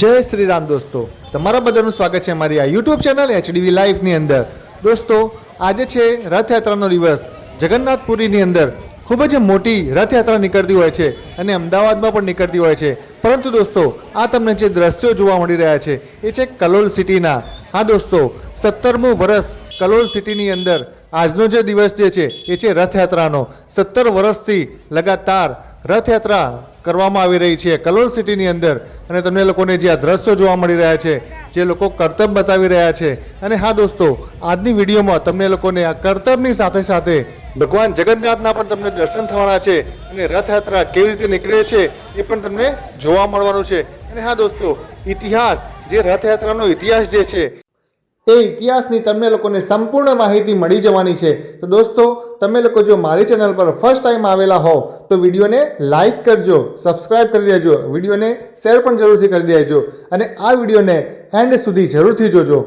જય શ્રી રામ દોસ્તો. તમારા બધાનું સ્વાગત છે અમારી આ યુટ્યુબ ચેનલ એચડીવી લાઈફની અંદર. દોસ્તો, આજે છે રથયાત્રાનો દિવસ. જગન્નાથપુરીની અંદર ખૂબ જ મોટી રથયાત્રા નીકળતી હોય છે અને અમદાવાદમાં પણ નીકળતી હોય છે. પરંતુ દોસ્તો, આ તમને જે દ્રશ્યો જોવા મળી રહ્યા છે, એ છે કલોલ સિટીના. હા દોસ્તો, સત્તરમું વર્ષ કલોલ સિટીની અંદર આજનો જે દિવસ જે છે, એ છે રથયાત્રાનો. સત્તર વર્ષથી લગાતાર રથયાત્રા કરવામાં આવી રહી છે કલોલ સિટીની અંદર. અને તમને લોકોને જે આ દ્રશ્યો જોવા મળી રહ્યા છે, જે લોકો કરતબ બતાવી રહ્યા છે. અને હા દોસ્તો, આજની વિડીયોમાં તમને લોકોને આ કરતબની સાથે સાથે ભગવાન જગન્નાથના પણ તમને દર્શન થવાના છે અને રથયાત્રા કેવી રીતે નીકળે છે એ પણ તમને જોવા મળવાનું છે. અને હા દોસ્તો, ઇતિહાસ, જે રથયાત્રાનો ઇતિહાસ જે છે એ ઇતિહાસની તમને લોકોને સંપૂર્ણ માહિતી મળી જવાની છે. તો દોસ્તો, તમે લોકો જો મારી ચેનલ પર ફર્સ્ટ ટાઈમ આવેલા હો, તો વિડીયોને લાઇક કરજો સબસ્ક્રાઇબ કરી દેજો, વિડીયોને શેર પણ જરૂરથી કરી દેજો અને આ વિડીયોને એન્ડ સુધી જરૂરથી જોજો.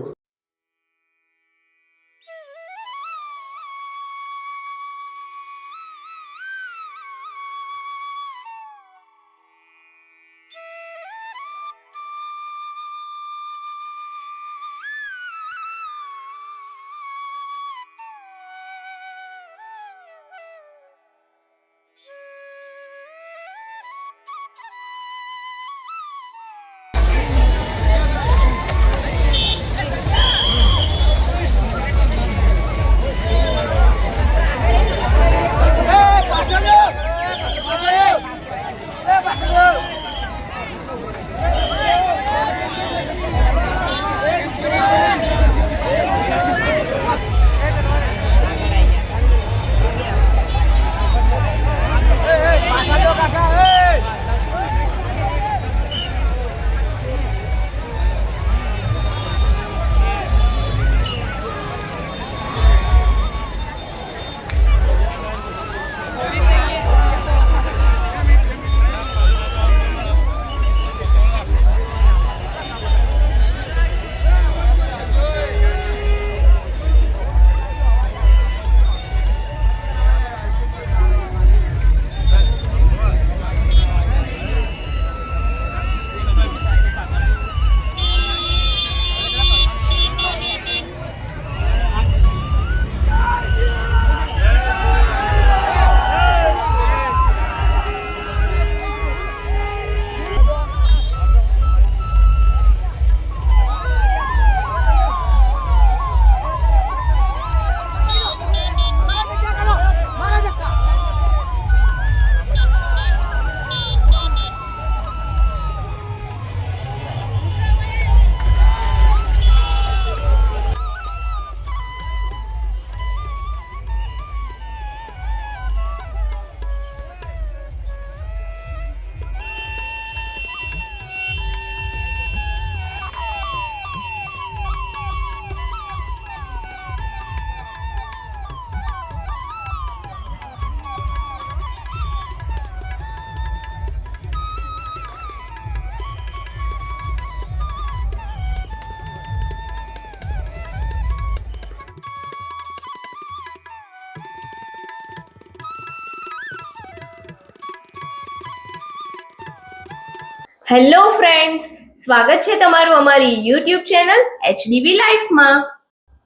હેલો ફ્રેન્ડ્સ, સ્વાગત છે તમારું અમારી યુટ્યુબ ચેનલ એચડીબી લાઈફમાં.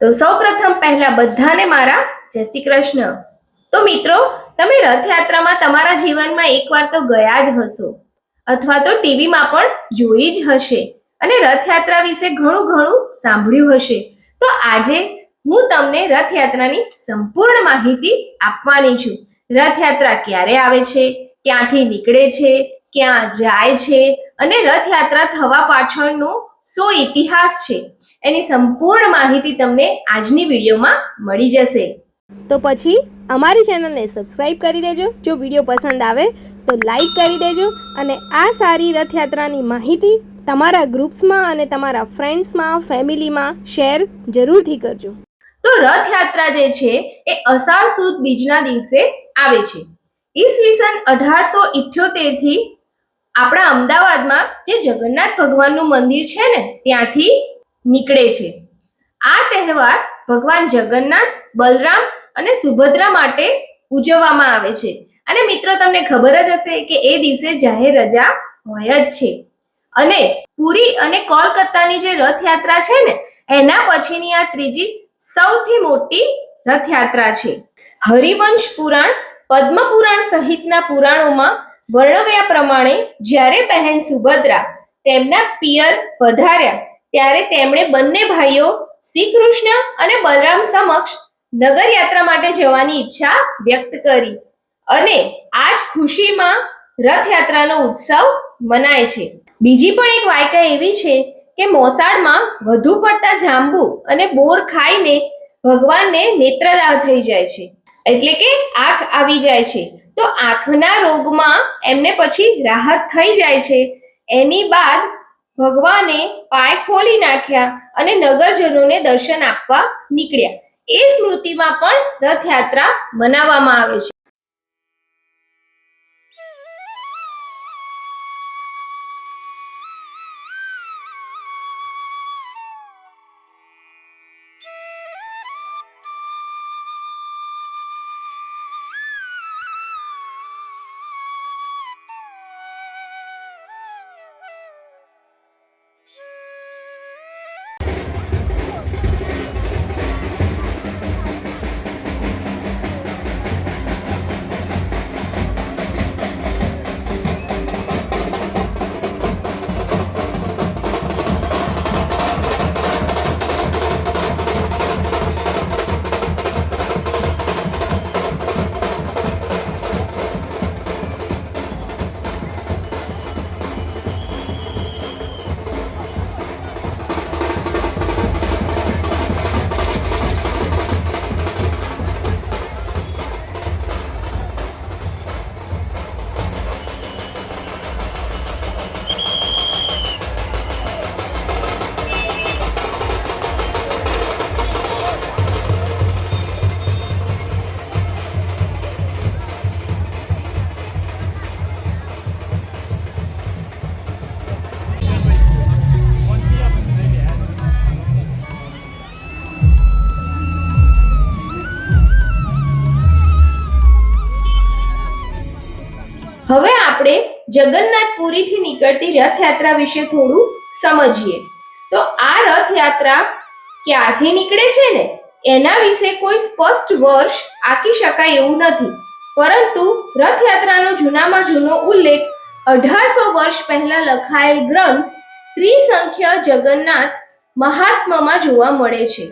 તો સૌપ્રથમ પહેલા બધાને મારા જય શ્રી કૃષ્ણ. તો મિત્રો, તમે રથયાત્રામાં તમારા જીવનમાં એકવાર તો ગયા જ હશો, અથવા તો ટીવીમાં પણ જોઈ જ હશે, અને રથયાત્રા વિશે ઘણું ઘણું સાંભળ્યું હશે. તો આજે હું તમને રથયાત્રાની સંપૂર્ણ માહિતી આપવાની છું. રથયાત્રા ક્યારે આવે છે, ક્યાંથી નીકળે છે ક્યાં જાય છે અને રથયાત્રા થવા પાછળનો સો ઇતિહાસ છે. એની સંપૂર્ણ માહિતી તમને આજની વિડીયોમાં મળી જશે. તો પછી અમારી ચેનલને સબસ્ક્રાઇબ કરી દેજો. જો વીડિયો પસંદ આવે તો લાઈક કરી દેજો અને આ સારી રથયાત્રાની માહિતી તમારા ગ્રુપ્સમાં અને તમારા ફ્રેન્ડ્સમાં ફેમિલીમાં શેર જરૂરથી કરજો. તો રથયાત્રા જે છે એ અષાઢ સુદ બીજના દિવસે આવે છે. ઈસવીસન અઢારસો ઇઠ્યોતેરથી આપણા અમદાવાદમાં જે જગન્નાથ ભગવાનનું મંદિર છે ને, ત્યાંથી નીકળે છે. આ તહેવાર ભગવાન જગન્નાથ, બલરામ અને સુભદ્રા માટે ઉજવવામાં આવે છે. અને મિત્રો, તમને ખબર જ હશે કે એ દિવસે જાહેર રજા હોય જ છે. અને પુરી અને કોલકાતાની જે રથયાત્રા છે ને, એના પછીની આ ત્રીજી સૌથી મોટી રથયાત્રા છે. હરિવંશ પુરાણ પદ્મ પુરાણ સહિતના પુરાણોમાં વર્ણવ્યા પ્રમાણે જ્યારે બહેન સુભદ્રા તેમના પિયર વધાર્યા ત્યારે તેમણે બંને ભાઈઓ શ્રી કૃષ્ણ અને બલરામ સમક્ષ નગર યાત્રા માટે જવાની ઈચ્છા વ્યક્ત કરી અને આ જ ખુશીમાં રથયાત્રાનો ઉત્સવ મનાય છે. બીજી પણ એક વાયકા એવી છે કે મોસાળમાં વધુ પડતા જાંબુ અને બોર ખાઈને ભગવાનને નેત્રદાહ થઈ જાય છે. એટલે કે આંખ આવી જાય છે. તો આંખના રોગમાં એમને પછી રાહત થઈ જાય છે. એની બાદ ભગવાને પાય ખોલી નાખ્યા અને નગરજનોને દર્શન આપવા નીકળ્યા. એ સ્મૃતિમાં પણ રથયાત્રા મનાવવામાં આવે છે. જગન્નાથપુરીથી નીકળતી રથયાત્રા વિશે થોડું સમજીએ. તો આ રથયાત્રા ક્યારથી નીકળે છે ને? એના વિશે કોઈ સ્પષ્ટ વર્ષ આંકી શકાય એવું નથી. પરંતુ રથયાત્રાનો જૂનામાં જૂનો ઉલ્લેખ અઢારસો વર્ષ પહેલા લખાયેલ ગ્રંથ ત્રિસંખ્ય જગન્નાથ મહાત્મામાં જોવા મળે છે.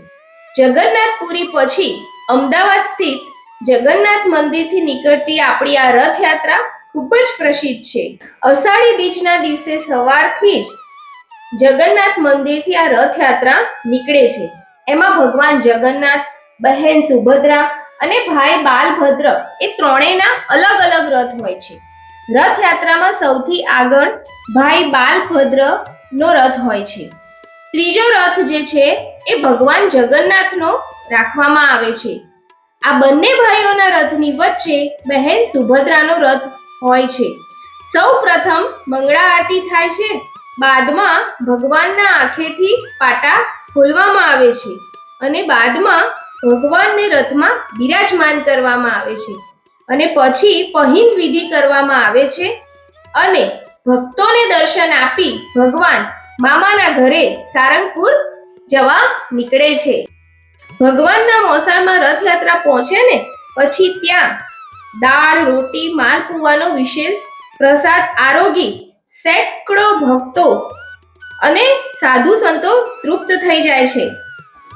જગન્નાથપુરી પછી અમદાવાદ સ્થિત જગન્નાથ મંદિરથી નીકળતી આપણી આ રથયાત્રા ખૂબ જ પ્રસિદ્ધ છે. અષાઢી બીજના દિવસે સવારથી જ જગન્નાથ મંદિરથી આ રથયાત્રા નીકળે છે. એમાં ભગવાન જગન્નાથ, બહેન સુભદ્રા અને ભાઈ બાલભદ્ર એ ત્રણેયના અલગ અલગ રથ હોય છે. રથયાત્રામાં સૌથી આગળ ભાઈ બાલભદ્ર નો રથ હોય છે. ત્રીજો રથ જે છે એ ભગવાન જગન્નાથનો રાખવામાં આવે છે. આ બંને ભાઈઓના રથની વચ્ચે બહેન સુભદ્રાનો રથ હોય છે. સૌ પ્રથમ મંગળા આરતી થાય છે. બાદમાં ભગવાનના આંખેથી પાટા ખોલવામાં આવે છે અને બાદમાં ભગવાનને રથમાં બિરાજમાન કરવામાં આવે છે. અને પછી પહિંદ વિધિ કરવામાં આવે છે અને ભક્તોને દર્શન આપી ભગવાન મામાના ઘરે સારંગપુર જવા નીકળે છે. ભગવાનના મોસાળમાં રથયાત્રા પહોંચે ને પછી ત્યાં દાળ, રોટી માલપુવાનો વિશેષ પ્રસાદ, આરોગી, સેંકડો ભક્તો અને સાધુ સંતો તૃપ્ત થઈ જાય છે.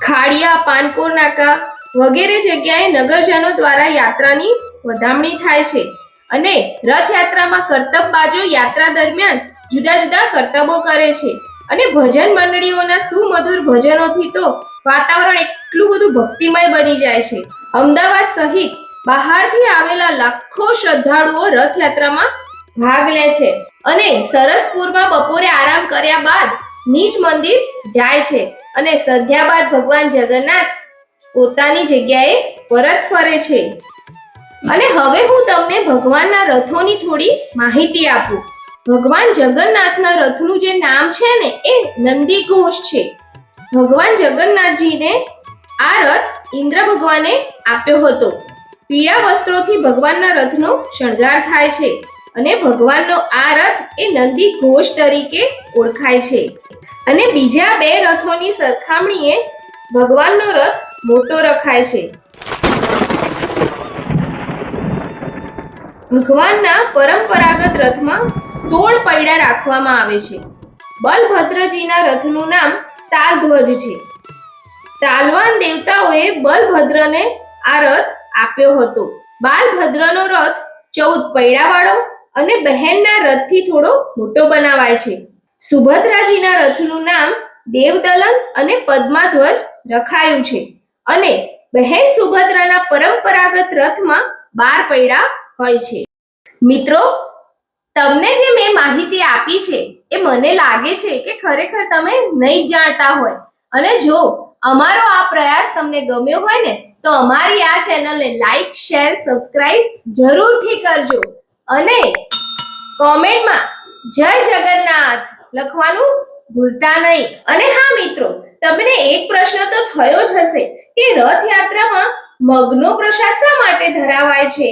ખાડિયા પાનપુર નાકા વગેરે જગ્યાએ નગરજનો દ્વારા યાત્રાની વધામણી થાય છે અને રથયાત્રામાં કરતબબાજો યાત્રા દરમિયાન જુદા જુદા કરતબો કરે છે અને ભજન મંડળીઓના સુમધુર ભજનોથી તો વાતાવરણ એટલું બધું ભક્તિમય બની જાય છે. અમદાવાદ સહિત બહારથી આવેલા લાખો શ્રદ્ધાળુઓ રથયાત્રામાં ભાગ લે છે અને સરસપુરમાં બપોરે આરામ કર્યા બાદ નીજ મંદિર જાય છે અને સંધ્યા બાદ ભગવાન જગન્નાથ પોતાની જગ્યાએ પરત ફરે છે. અને હવે હું તમને ભગવાનના રથોની થોડી માહિતી આપું. ભગવાન જગન્નાથના રથનું જે નામ છે ને, એ નંદી ઘોષ છે. ભગવાન જગન્નાથજીને આ રથ ઇન્દ્ર ભગવાને આપ્યો હતો. પીળા વસ્ત્રોથી ભગવાનના રથનો શણગાર થાય છે અને ભગવાનનો આ રથ એ નંદી ઘોષ તરીકે ઓળખાય છે. અને બીજા બે રથોની સરખામણીએ ભગવાનનો રથ મોટો રખાય છે. ભગવાનના પરંપરાગત રથમાં સોળ પૈડા રાખવામાં આવે છે. બલભદ્રજીના રથનું નામ તાલધ્વજ છે. તાલવાન દેવતાઓએ બલભદ્રને આ રથ આપ્યો હતો. બાલભદ્રનો રથ ચૌદ પૈડાવાળો અને બહેનના રથથી થોડો મોટો બનાવાય છે. સુભદ્રાજીના રથનું નામ દેવદલન અને પદ્માધ્વજ રખાયું છે અને બહેન સુભદ્રાના પરંપરાગત રથમાં બાર પૈડા હોય છે. મિત્રો, તમને જે મેં માહિતી આપી છે એ મને લાગે છે કે ખરેખર તમે નહીં જાણતા હોય. અને જો અમારો આ પ્રયાસ તમને ગમ્યો હોય ને તો અમારી આ ચેનલને લાઈક શેર સબસ્ક્રાઇબ જરૂરથી કરજો. અને કોમેન્ટમાં જય જગન્નાથ લખવાનું ભૂલતા નહીં. અને હા મિત્રો, તમને એક પ્રશ્ન તો થયો જ હશે કે રથયાત્રામાં મગનો પ્રસાદ શા માટે ધરાવાય છે?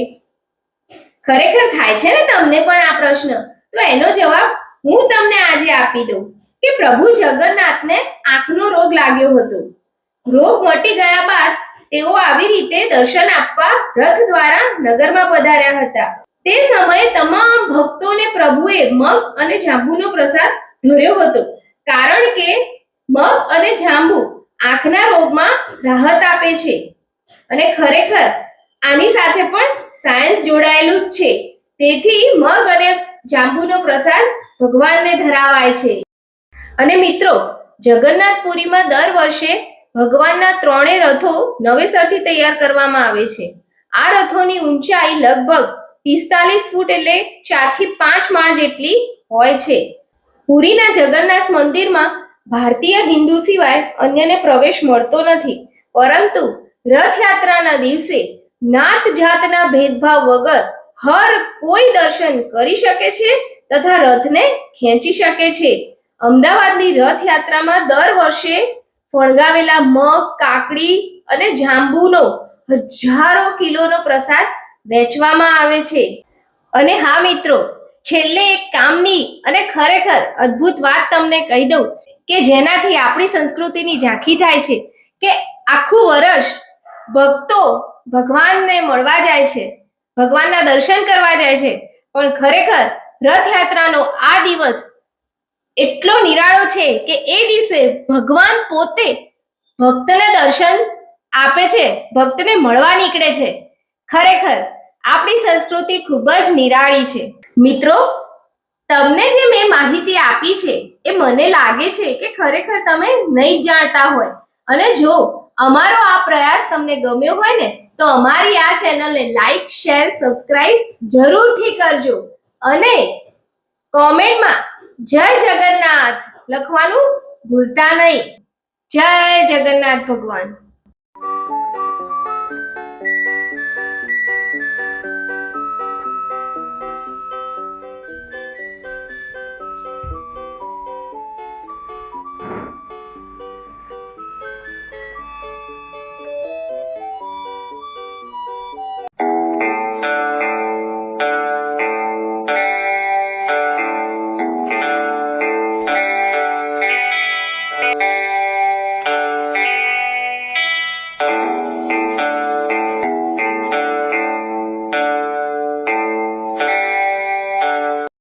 ખરેખર થાય છે ને તમને પણ આ પ્રશ્ન? તો એનો જવાબ હું તમને આજે આપી દઉં કે પ્રભુ જગન્નાથને આંખનો રોગ લાગ્યો હતો. રોગ મટી ગયા બાદ તેઓ આવી રીતે દર્શન આપવા રથ દ્વારા નગરમાં પધાર્યા હતા. તે સમયે તમામ ભક્તોને પ્રભુએ મગ અને જાંબુનો પ્રસાદ ધર્યો હતો. કારણ કે મગ અને જાંબુ આંખના રોગમાં રાહત આપે છે. અને ખરેખર આની સાથે પણ સાયન્સ જોડાયેલું જ છે. તેથી મગ અને જાંબુનો પ્રસાદ ભગવાનને ધરાવાય છે. અને મિત્રો, જગન્નાથપુરીમાં દર વર્ષે ભગવાનના ત્રણેય રથો નવેસરથી તૈયાર કરવામાં આવે છે. આ રથોની ઊંચાઈ લગભગ પિસ્તાલીસ ફૂટ એટલે ચારથી પાંચ માળ જેટલી હોય છે. પુરીના જગન્નાથ મંદિરમાં ભારતીય હિન્દુ સિવાય અન્યને પ્રવેશ મળતો નથી. પરંતુ રથયાત્રાના દિવસે નાત જાતના ભેદભાવ વગર હર કોઈ દર્શન કરી શકે છે તથા રથને ખેંચી શકે છે. અમદાવાદની રથયાત્રામાં દર વર્ષે ફણગાવેલા મગ, કાકડી અને જાંબુનો હજારો કિલોનો પ્રસાદ વેચવામાં આવે છે. અને હા મિત્રો, છેલ્લે એક કામની અને ખરેખર અદ્ભુત વાત તમને કહી દઉં કે જેનાથી આપણી સંસ્કૃતિની ઝાંખી થાય છે કે આખું વર્ષ ભક્તો ભગવાનને મળવા જાય છે, ભગવાનના દર્શન કરવા જાય છે. પણ ખરેખર રથયાત્રાનો આ દિવસ એટલો નિરાળો છે કે એ દિવસે ભગવાન પોતે ભક્તને દર્શન આપે છે, ભક્તને મળવા નીકળે છે. ખરેખર, આપણી સંસ્કૃતિ ખૂબ જ નિરાળી છે. મિત્રો, તમને જે મેં માહિતી આપી છે, એ મને લાગે છે કે ખરેખર તમે નહીં જાણતા હોય. અને જો અમારો આ પ્રયાસ તમને ગમ્યો હોય ને, તો અમારી આ ચેનલને લાઈક, શેર સબસ્ક્રાઇબ જરૂરથી કરજો. અને કોમેન્ટમાં જય જગન્નાથ લખવાનું ભૂલતા નહીં. જય જગન્નાથ ભગવાન.